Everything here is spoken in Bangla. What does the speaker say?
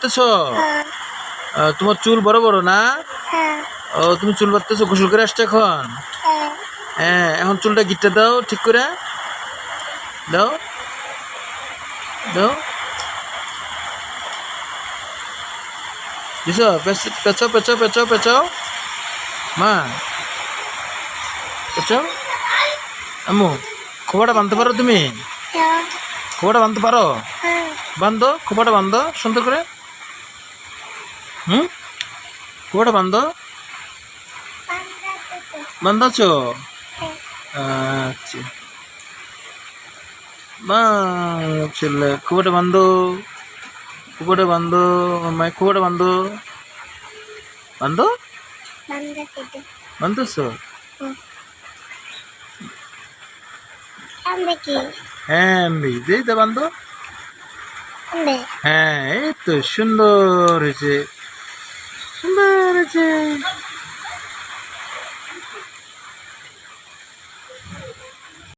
বাঁধতেছ তোমার চুল বড় বড় না? ও তুমি চুল বাঁধতেছো গোসল করে আসছো এখন? হ্যাঁ। এখন চুলটা গিটটা দাও ঠিক করে। দাও। দাও। দিছো পেছ- পেছাও পেছাও পেছাও পেছাও মা। পেছাও আম্মু খোপাটা বাঁধতে পারো তুমি? খোপাটা বাঁধতে পারো? বান্ধো খোপাটা বান্ধো সুন্দর করে। হুম? খোপাটা বান্ধো? বান্ধাছো? আচ্ছা। বা ছেলে খোপাটা বান্ধো। খোপাটা বান্ধো মাই খোপাটা বান্ধো। বান্ধো? বান্ধছো? হ্যাঁ দিই তো বান্ধো। হ্যাঁ এই তো সুন্দর হয়েছে। সুন্দর হয়েছে